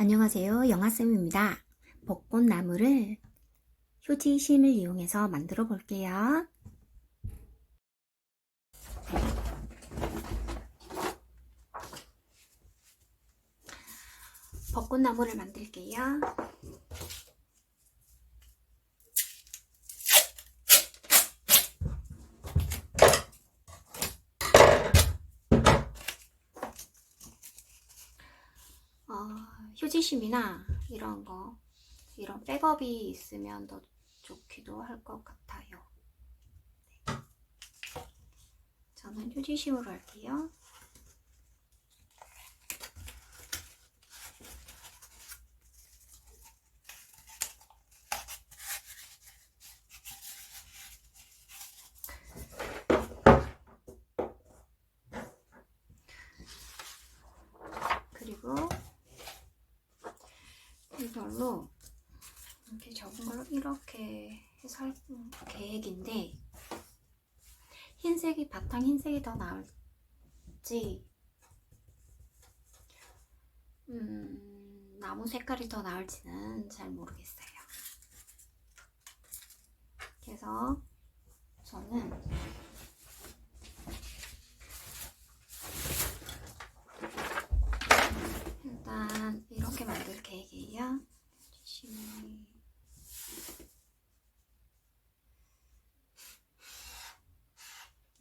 안녕하세요. 영아쌤입니다. 벚꽃나무를 휴지심을 이용해서 만들어 볼게요. 벚꽃나무를 만들게요. 어, 휴지심이나 이런 거, 이런 백업이 있으면 더 좋기도 할 것 같아요. 네. 저는 휴지심으로 할게요. 그리고 이 걸로 이렇게 적은 걸 이렇게 해서 할 계획인데 흰색이 바탕 흰색이 더 나을지 음, 나무 색깔이 더 나을지는 잘 모르겠어요. 그래서 저는 일단 이렇게 만들 계획이에요. 열심히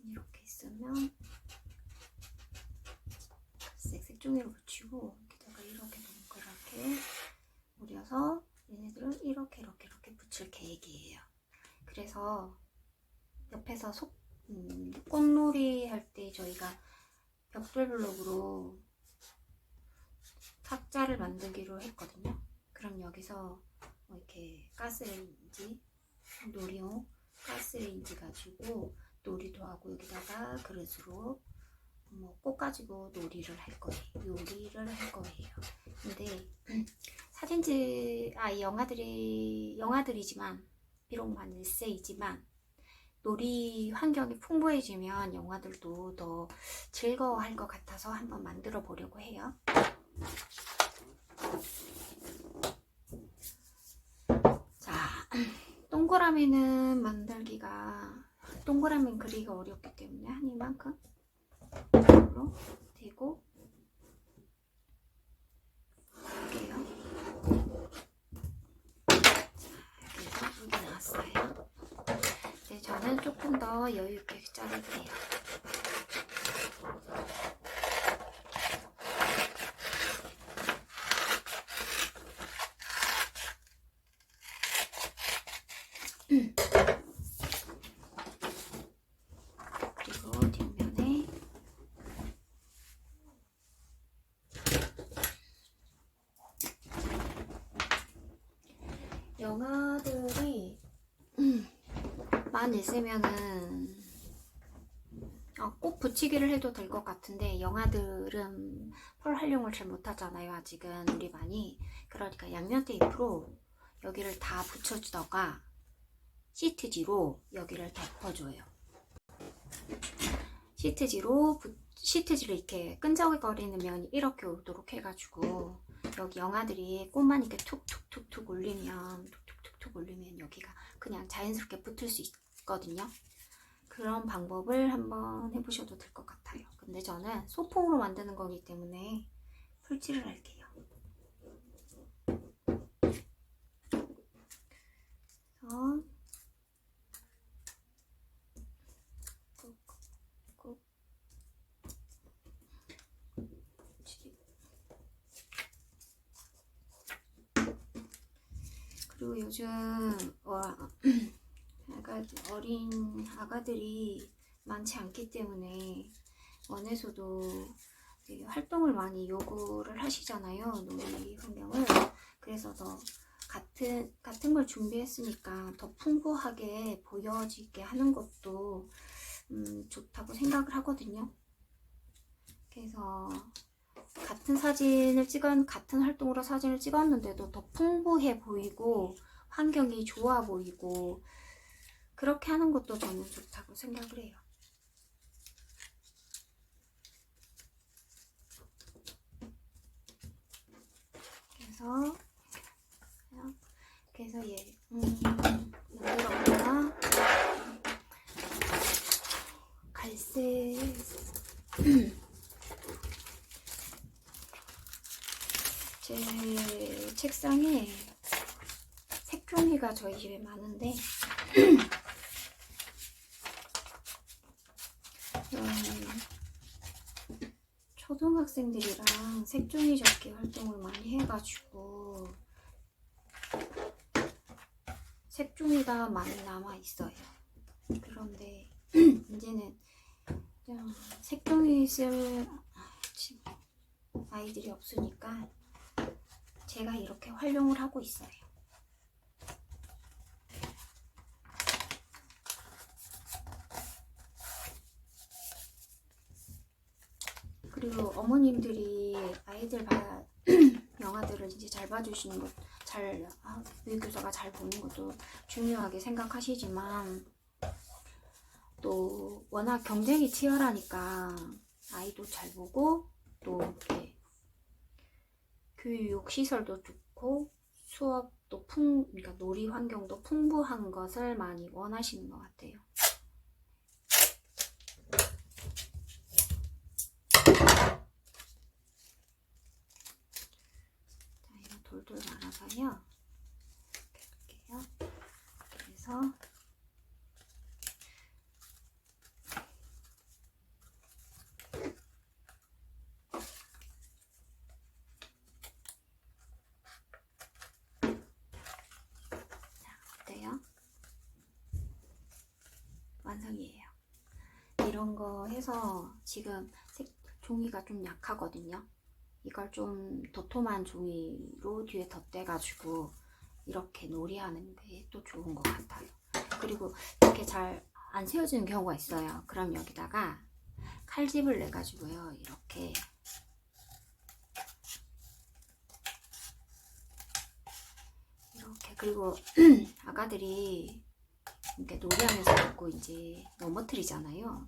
이렇게 있으면 색색 종이로 붙이고 여기다가 이렇게 동그랗게 오려서 얘네들을 이렇게 이렇게 이렇게 붙일 계획이에요. 그래서 옆에서 속 음, 꽃놀이 할 때 저희가 벽돌 블록으로 탁자를 만들기로 했거든요. 그럼 여기서 뭐 이렇게 가스레인지, 놀이용 가스레인지 가지고 놀이도 하고 여기다가 그릇으로 뭐꽃 가지고 놀이를 할 거예요. 요리를 할 거예요. 근데 사진지 아 영화들이 영화들이지만 비록 만 1세이지만 놀이 환경이 풍부해지면 영화들도 더 즐거워할 것 같아서 한번 만들어 보려고 해요. 자, 동그라미는 만들기가 동그라미는 그리기가 어렵기 때문에 한 이만큼 으로 대고 할게요. 자, 여기 나왔어요. 네, 저는 조금 더 여유 있게 자를게요. 그리고 뒷면에 영화들이 많이 있으면은 어, 꼭 붙이기를 해도 될 것 같은데 영화들은 펄 활용을 잘 못하잖아요 아직은. 우리 많이. 그러니까 양면 테이프로 여기를 다 붙여주다가 시트지로 여기를 덮어줘요. 시트지로 부- 시트지를 이렇게 끈적거리는 면이 이렇게 오도록 해가지고 여기 영화들이 꽃만 이렇게 툭툭툭툭 올리면 툭툭툭툭 올리면 여기가 그냥 자연스럽게 붙을 수 있 거든요. 그런 방법을 한번 해보셔도 될 것 같아요. 근데 저는 소품으로 만드는 거기 때문에 풀칠을 할게요. 그래서. 그리고 요즘 어, 아가 어린 아가들이 많지 않기 때문에 원에서도 되게 활동을 많이 요구를 하시잖아요 놀이 환경을 그래서 더 같은 같은 걸 준비했으니까 더 풍부하게 보여지게 하는 것도 음, 좋다고 생각을 하거든요. 그래서 같은 사진을 찍은 같은 활동으로 사진을 찍었는데도 더 풍부해 보이고 환경이 좋아 보이고 그렇게 하는 것도 저는 좋다고 생각을 해요. 그래서 그래서 얘 음, 만들었구나 갈색 제 책상에 색종이가 저희 집에 많은데 음, 초등학생들이랑 색종이 접기 활동을 많이 해가지고 색종이가 많이 남아 있어요. 그런데 이제는 그냥 색종이 쓸 아이들이 없으니까 제가 이렇게 활용을 하고 있어요. 그리고 어머님들이 아이들 봐 영화들을 이제 잘 봐주시는 것, 잘 아, 교사가 잘 보는 것도 중요하게 생각하시지만 또 워낙 경쟁이 치열하니까 아이도 잘 보고 또 이렇게 교육 시설도 좋고 수업도 풍 그러니까 놀이 환경도 풍부한 것을 많이 원하시는 것 같아요. 자, 이거 돌돌 말아서요. 이렇게 할게요. 그래서 어때요? 완성이에요. 이런 거 해서 지금 색, 종이가 좀 약하거든요. 이걸 좀 도톰한 종이로 뒤에 덧대가지고 이렇게 놀이하는 게또 좋은 것 같아요. 그리고 이렇게 잘 안 세워지는 경우가 있어요. 그럼 여기다가 칼집을 내가지고요. 이렇게 이렇게 그리고 아가들이 이렇게 놀이하면서 자꾸 이제 넘어뜨리잖아요.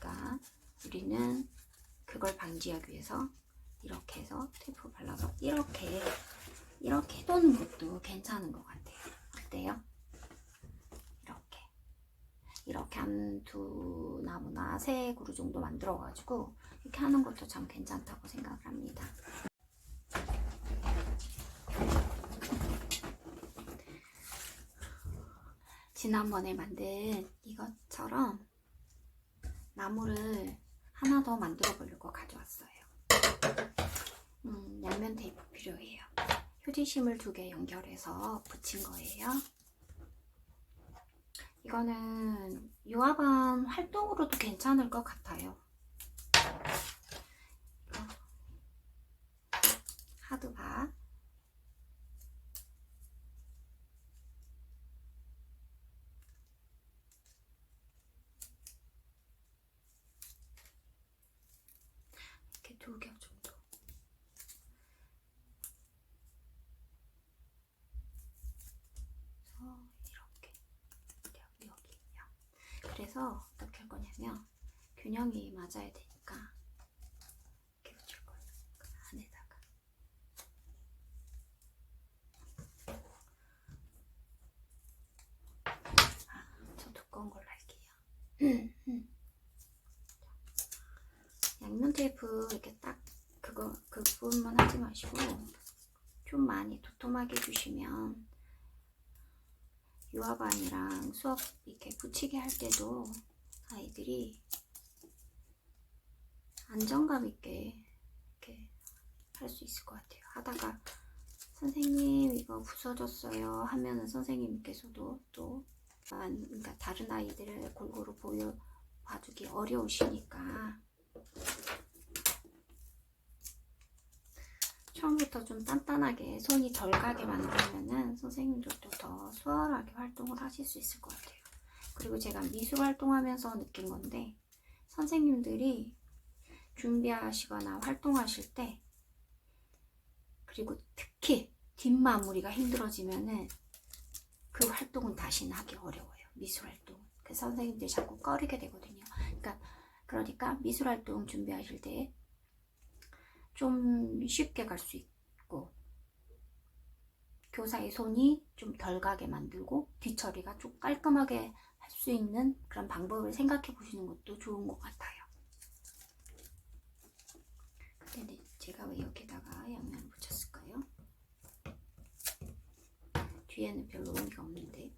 그러니까 우리는 그걸 방지하기 위해서 이렇게 해서 테이프 발라서 이렇게 이렇게 해두는 것도 괜찮은 것 같아요. 어때요? 이렇게 이렇게 한 두 나무나 세 그루 정도 만들어가지고 이렇게 하는 것도 참 괜찮다고 생각을 합니다. 지난번에 만든 이것처럼 나무를 하나 더 만들어 보려고 가져왔어요. 음, 양면 테이프 필요해요. 휴지심을 두 개 연결해서 붙인 거예요. 이거는 유아반 활동으로도 괜찮을 것 같아요. 이거 하드바 이렇게 두 겹 정도. 그래서 이렇게 여기 여기요. 그래서 어떻게 할 거냐면 균형이 맞아야 되니까 이렇게 붙일 거예요. 그 안에다가. 아, 저 두꺼운 걸로 할게요. 양면 테이프 이렇게 딱 그거 그 부분만 하지 마시고 좀 많이 도톰하게 해주시면 유아반이랑 수업 이렇게 붙이게 할 때도 아이들이 안정감 있게 이렇게 할 수 있을 것 같아요. 하다가 선생님 이거 부서졌어요 하면은 선생님께서도 또 아, 그러니까 다른 아이들을 골고루 보여 봐주기 어려우시니까 처음부터 좀 단단하게 손이 덜 가게 만들면은 선생님들도 더 수월하게 활동을 하실 수 있을 것 같아요. 그리고 제가 미술 활동하면서 느낀 건데 선생님들이 준비하시거나 활동하실 때 그리고 특히 뒷마무리가 힘들어지면은 그 활동은 다시는 하기 어려워요. 미술 활동. 그 선생님들이 자꾸 꺼리게 되거든요. 그러니까 그러니까 미술 활동 준비하실 때 좀 쉽게 갈 수 있고 교사의 손이 좀 덜 가게 만들고 뒤처리가 좀 깔끔하게 할 수 있는 그런 방법을 생각해 보시는 것도 좋은 것 같아요. 근데 제가 왜 여기다가 양면을 붙였을까요? 뒤에는 별로 의미가 없는데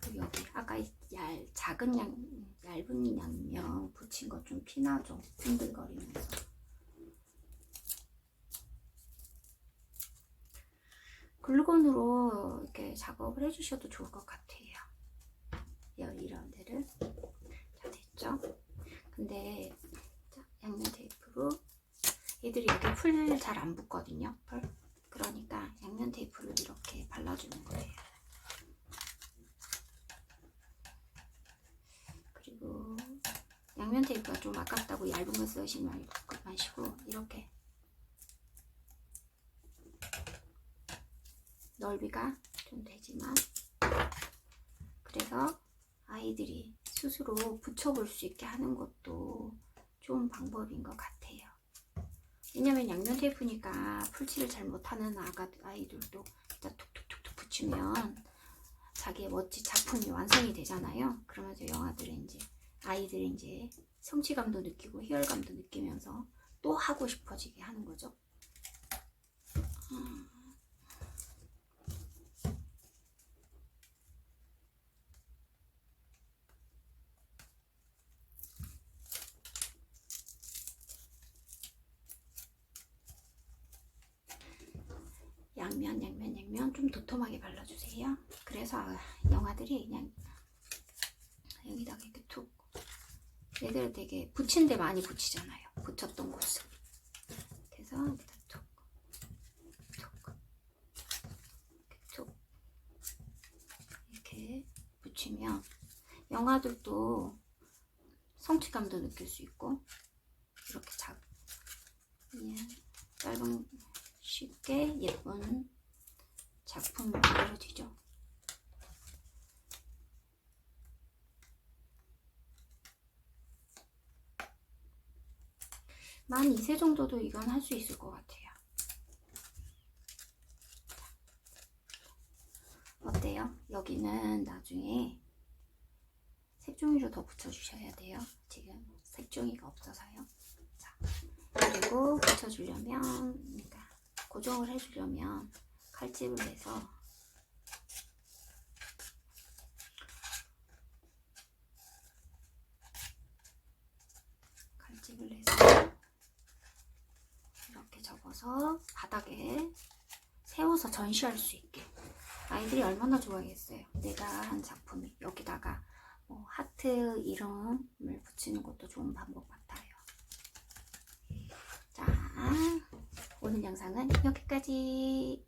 그리고 여기 아까 이 얇, 작은 양, 얇은 양면 붙인 거 좀 피나죠? 흔들거리면서 글루건으로 이렇게 작업을 해주셔도 좋을 것 같아요. 여- 이런 데를 자 됐죠? 근데 자, 양면 테이프로 얘들이 여기 풀잘 안 붙거든요. 풀. 그러니까 양면 테이프를 이렇게 발라주는 거예요. 그리고 양면 테이프가 좀 아깝다고 얇은 거 쓰시 말고 마시고 이렇게 넓이가 좀 되지만 그래서 아이들이 스스로 붙여볼 수 있게 하는 것도 좋은 방법인 것 같아요. 왜냐면 양면 테이프니까 풀칠을 잘 못하는 아가 아이들도 일단 툭툭툭툭 붙이면 자기의 멋진 작품이 완성이 되잖아요. 그러면서 영화들은 이제 아이들이 이제 성취감도 느끼고 희열감도 느끼면서 또 하고 싶어지게 하는 거죠. 음. 양면 양면 양면 좀 도톰하게 발라주세요. 그래서 아, 영화들이 그냥 여기다가 이렇게 툭 얘들 되게 붙인 데 많이 붙이잖아요. 붙였던 곳을. 그래서 여기다 툭, 툭, 이렇게 툭 이렇게 붙이면 영화들도 성취감도 느낄 수 있고 이렇게 작 예, 짧은 쉽게 예쁜 작품을 만들어지죠. 만 2세 정도도 이건 할 수 있을 것 같아요. 어때요? 여기는 나중에 색종이로 더 붙여주셔야 돼요. 지금 색종이가 없어서요. 자, 그리고 붙여주려면, 그러니까 고정을 해주려면 칼집을 내서 칼집을 내서 이렇게 접어서 바닥에 세워서 전시할 수 있게 아이들이 얼마나 좋아하겠어요. 내가 한 작품이 여기다가 뭐 하트 이름을 붙이는 것도 좋은 방법 같아요. 자, 오늘 영상은 여기까지.